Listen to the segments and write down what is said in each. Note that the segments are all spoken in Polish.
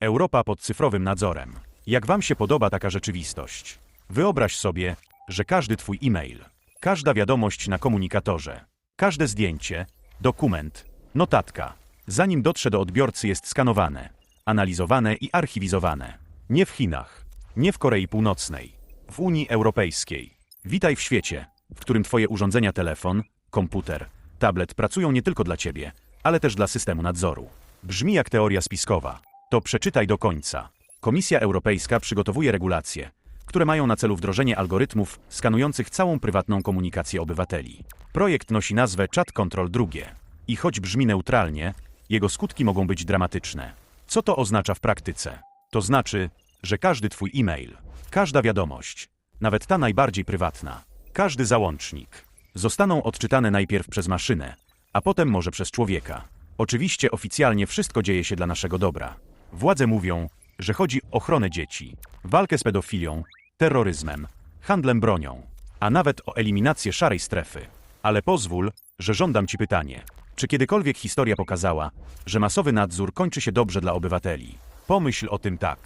Europa pod cyfrowym nadzorem. Jak Wam się podoba taka rzeczywistość? Wyobraź sobie, że każdy Twój e-mail, każda wiadomość na komunikatorze, każde zdjęcie, dokument, notatka, zanim dotrze do odbiorcy jest skanowane, analizowane i archiwizowane. Nie w Chinach, nie w Korei Północnej, w Unii Europejskiej. Witaj w świecie, w którym Twoje urządzenia telefon, komputer, tablet pracują nie tylko dla Ciebie, ale też dla systemu nadzoru. Brzmi jak teoria spiskowa. To przeczytaj do końca. Komisja Europejska przygotowuje regulacje, które mają na celu wdrożenie algorytmów skanujących całą prywatną komunikację obywateli. Projekt nosi nazwę Chat Control II. I choć brzmi neutralnie, jego skutki mogą być dramatyczne. Co to oznacza w praktyce? To znaczy, że każdy Twój e-mail, każda wiadomość, nawet ta najbardziej prywatna, każdy załącznik, zostaną odczytane najpierw przez maszynę, a potem może przez człowieka. Oczywiście oficjalnie wszystko dzieje się dla naszego dobra. Władze mówią, że chodzi o ochronę dzieci, walkę z pedofilią, terroryzmem, handlem bronią, a nawet o eliminację szarej strefy. Ale pozwól, że żądam Ci pytanie. Czy kiedykolwiek historia pokazała, że masowy nadzór kończy się dobrze dla obywateli? Pomyśl o tym tak.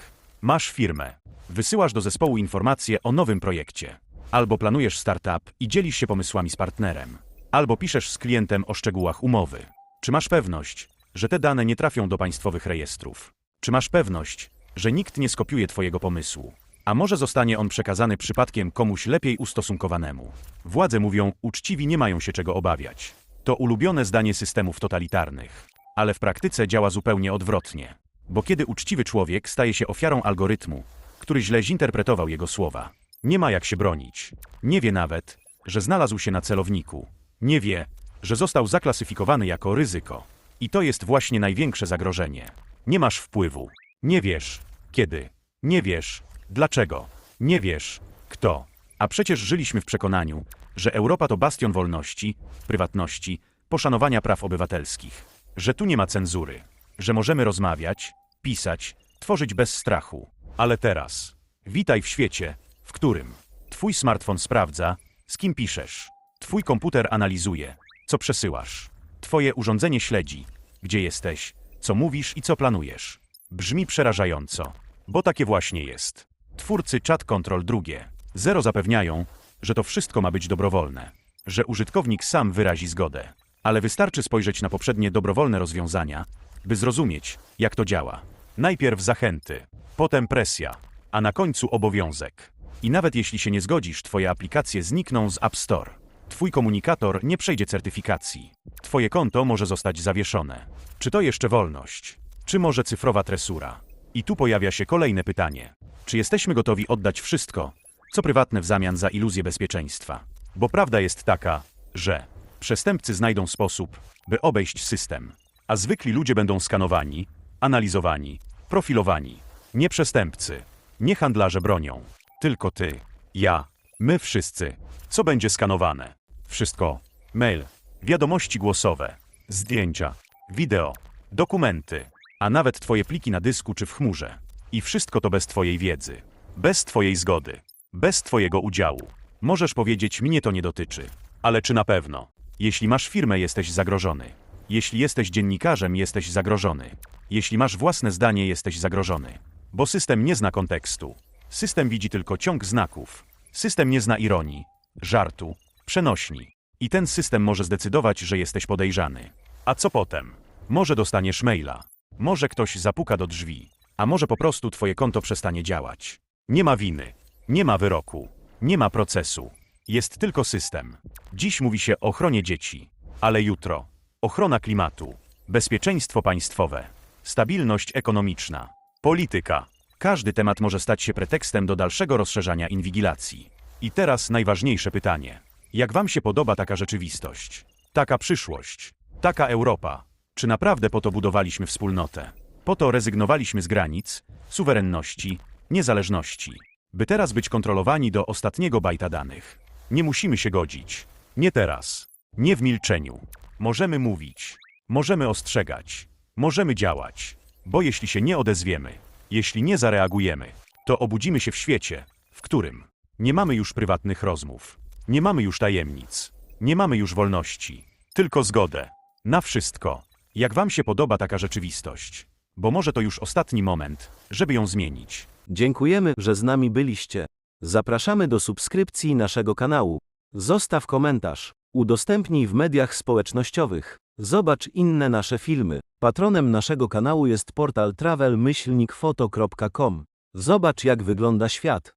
Masz firmę, wysyłasz do zespołu informacje o nowym projekcie, albo planujesz startup i dzielisz się pomysłami z partnerem, albo piszesz z klientem o szczegółach umowy. Czy masz pewność, że te dane nie trafią do państwowych rejestrów? Czy masz pewność, że nikt nie skopiuje Twojego pomysłu? A może zostanie on przekazany przypadkiem komuś lepiej ustosunkowanemu? Władze mówią, uczciwi nie mają się czego obawiać. To ulubione zdanie systemów totalitarnych. Ale w praktyce działa zupełnie odwrotnie. Bo kiedy uczciwy człowiek staje się ofiarą algorytmu, który źle zinterpretował jego słowa, nie ma jak się bronić. Nie wie nawet, że znalazł się na celowniku. Nie wie, że został zaklasyfikowany jako ryzyko. I to jest właśnie największe zagrożenie. Nie masz wpływu. Nie wiesz, kiedy. Nie wiesz, dlaczego. Nie wiesz, kto. A przecież żyliśmy w przekonaniu, że Europa to bastion wolności, prywatności, poszanowania praw obywatelskich. Że tu nie ma cenzury. Że możemy rozmawiać, pisać, tworzyć bez strachu. Ale teraz, witaj w świecie, w którym Twój smartfon sprawdza, z kim piszesz. Twój komputer analizuje, co przesyłasz. Twoje urządzenie śledzi, gdzie jesteś, co mówisz i co planujesz. Brzmi przerażająco, bo takie właśnie jest. Twórcy Chat Control II Zero zapewniają, że to wszystko ma być dobrowolne, że użytkownik sam wyrazi zgodę. Ale wystarczy spojrzeć na poprzednie dobrowolne rozwiązania, by zrozumieć, jak to działa. Najpierw zachęty, potem presja, a na końcu obowiązek. I nawet jeśli się nie zgodzisz, twoje aplikacje znikną z App Store. Twój komunikator nie przejdzie certyfikacji. Twoje konto może zostać zawieszone. Czy to jeszcze wolność? Czy może cyfrowa tresura? I tu pojawia się kolejne pytanie. Czy jesteśmy gotowi oddać wszystko, co prywatne w zamian za iluzję bezpieczeństwa? Bo prawda jest taka, że przestępcy znajdą sposób, by obejść system, a zwykli ludzie będą skanowani, analizowani, profilowani. Nie przestępcy, nie handlarze bronią, tylko ty, ja, my wszyscy. Co będzie skanowane? Wszystko. Mail, wiadomości głosowe, zdjęcia, wideo, dokumenty, a nawet twoje pliki na dysku czy w chmurze. I wszystko to bez twojej wiedzy, bez twojej zgody, bez twojego udziału. Możesz powiedzieć, mnie to nie dotyczy. Ale czy na pewno? Jeśli masz firmę, jesteś zagrożony. Jeśli jesteś dziennikarzem, jesteś zagrożony. Jeśli masz własne zdanie, jesteś zagrożony. Bo system nie zna kontekstu. System widzi tylko ciąg znaków. System nie zna ironii, żartu, przenośni. I ten system może zdecydować, że jesteś podejrzany. A co potem? Może dostaniesz maila. Może ktoś zapuka do drzwi. A może po prostu twoje konto przestanie działać. Nie ma winy. Nie ma wyroku. Nie ma procesu. Jest tylko system. Dziś mówi się o ochronie dzieci. Ale jutro. Ochrona klimatu. Bezpieczeństwo państwowe. Stabilność ekonomiczna. Polityka. Każdy temat może stać się pretekstem do dalszego rozszerzania inwigilacji. I teraz najważniejsze pytanie. Jak wam się podoba taka rzeczywistość? Taka przyszłość? Taka Europa? Czy naprawdę po to budowaliśmy wspólnotę? Po to rezygnowaliśmy z granic, suwerenności, niezależności, by teraz być kontrolowani do ostatniego bajta danych. Nie musimy się godzić. Nie teraz. Nie w milczeniu. Możemy mówić. Możemy ostrzegać. Możemy działać. Bo jeśli się nie odezwiemy, jeśli nie zareagujemy, to obudzimy się w świecie, w którym nie mamy już prywatnych rozmów, nie mamy już tajemnic, nie mamy już wolności, tylko zgodę na wszystko. Jak wam się podoba taka rzeczywistość? bo może to już ostatni moment, żeby ją zmienić. Dziękujemy, że z nami byliście. Zapraszamy do subskrypcji naszego kanału. Zostaw komentarz. Udostępnij w mediach społecznościowych. Zobacz inne nasze filmy. Patronem naszego kanału jest portal travel-foto.com. Zobacz jak wygląda świat.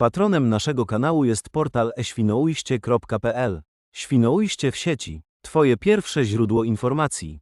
Patronem naszego kanału jest portal eświnoujście.pl. Świnoujście w sieci. Twoje pierwsze źródło informacji.